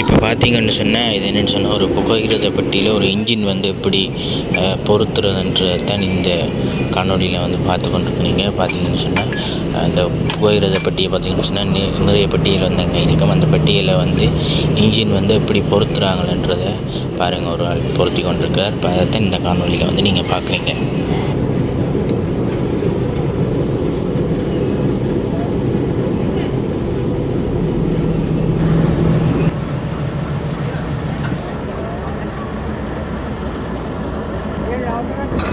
இப்போ பார்த்தீங்கன்னு சொன்னால் இது என்னென்னு சொன்னால் ஒரு புகையிரத பெட்டியில் ஒரு இன்ஜின் வந்து எப்படி அஹ், தான் இந்த காணொலியில் வந்து பார்த்து கொண்டிருக்கிறீங்க. பார்த்தீங்கன்னு சொன்னால் அந்த புகையிரத பெட்டியை பார்த்தீங்கன்னு சொன்னால் நிறைய பட்டியல் வந்து அங்கே இருக்கும். அந்த பெட்டியில் வந்து இன்ஜின் வந்து எப்படி பொருத்துறாங்கன்றதை பாருங்கள் ஒரு ஆள் பொருத்தி கொண்டிருக்கார் இப்போ அதைத்தான் இந்த காணொலியில் வந்து நீங்கள் பார்க்குறீங்க. Bye.